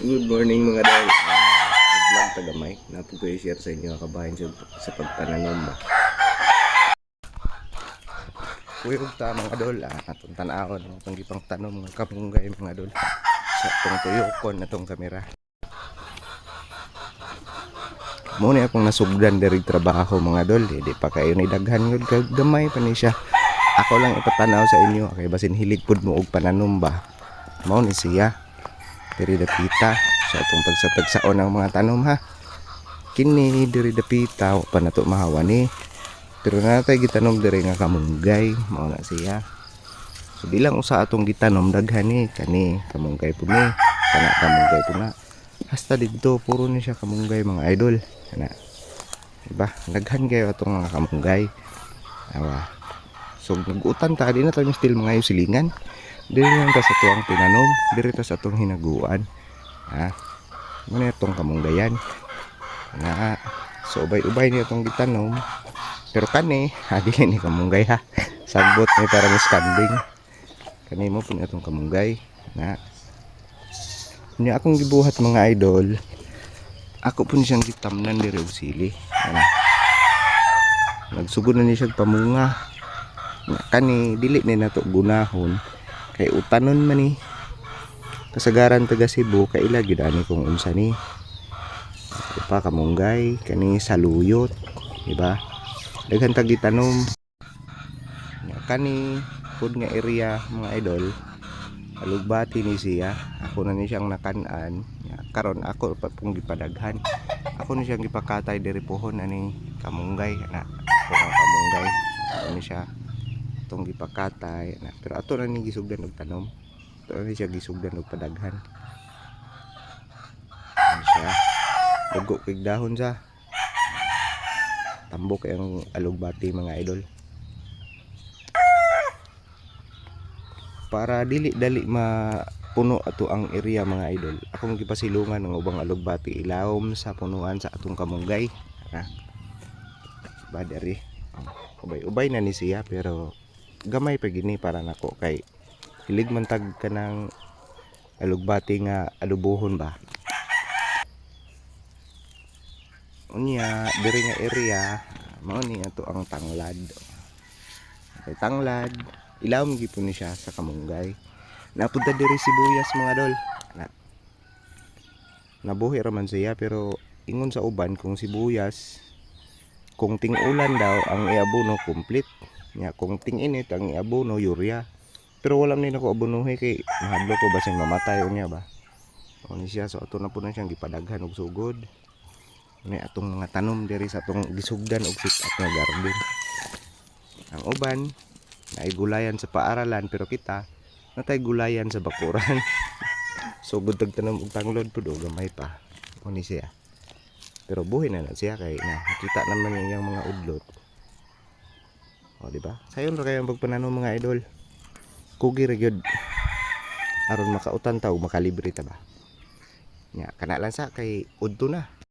Good morning mga dahil. Uh, vlog tagamay. Napo ko i-share sa inyo kabahin sa, sa pagtananom ba. Kuya kong ta mga dol. Ah, atong tanawon. Atong gipang tanom ng kamunggay mga dol. Sa itong tuyokon na itong kamera. Muna akong nasugdan diri trabaho mga dol. Eh, pa kayo ni daghan yun. Kag Gamay pa ni siya. Ako lang ipatanaw sa inyo. Kay basin hilig pud mo og pananom ba. Mao ni siya diri dapita sa atong pagsatagsaon ng mga tanom ha? Kini diri dapita wa pa nato mahawa ni. Pero natay gitanom diri nga kamunggay mao na siya. So bilang usa atong gitanom daghan ni kani kamunggay po ni. Kana kamunggay po na. Hasta didto puro ni siya kamunggay mga idol. Kana diba? Daghan kayo atong mga kamunggay. Awa. So nagutan ta di na tayo still mga silingan diri lang ta sa tuang tinanom diri ta sa atong hinaguan. Ha? Mo itong kamunggayan. Na so ubay-ubay ni itong gitanom. Pero kani ha dili ni kamunggay ha? Sagbot ni para ni standing kani mo po ni itong kamunggay. Na. Niya akong gibuhat mga idol. Ako po ni siyang gitamnan diri og sili. Ano? Nagsugod na ni siya pamunga. Na kani dili ni nato gunahon kay utanon man ni. Kasagaran taga Cebu kay ila gyud ani kung unsa ni. Pa kamunggay kani saluyot di ba? Daghan tag gitanom. Kani food nga area mga idol. Alugbati ni siya. Ako na ni siyang nakan-an. Karon ako pa pong gipadaghan. Ako ni siyang gipakatay diri pohon ani kamunggay na ako ang kamunggay ni siya itong gipakatay. Na pero ato na ni gisugdan og tanom. Ato na siya gisugdan og padaghan. Ano siya? Dugo kig dahon sa tambok ang alugbati mga idol. Para dili dali ma puno ato ang area mga idol akong gipasilungan ng ubang alugbati ilawom sa punuan sa atong kamunggay. Ha badari ubay-ubay na ni siya pero gamay pa gini para nako. Kay hilig man tag kanang alugbati nga alubuhon ba? Unya diri nga area mao ni ato ang tanglad. Kay tanglad ilawom gipon ni siya sa kamunggay. Napunta diri sibuyas mga dol. Na nabuhi raman siya pero ingon sa uban kung sibuyas kung ting-ulan daw ang iabono complete nya kung ting-init ang iabono urea. Pero wala ni nako abonohi kay mahadlo ko basin mamatay unya ba? Ni siya so ato na po na siyang gipadaghan og sugod. Ni atong mga tanom diri sa atong gisugdan og sit at garden. Ang uban naay gulayan sa paaralan pero kita natay gulayan sa bakuran. Sugod tag tanom og tanglod pud o gamay pa ni siya. Pero buhay na na siya kay na nakita naman yung mga udlot o di ba? Sayon ra kayo ang pagpananom mga idol. Kugi ra gyud aron makautan ta ug makalibre ta ba? Nya kana lang sa kay udto na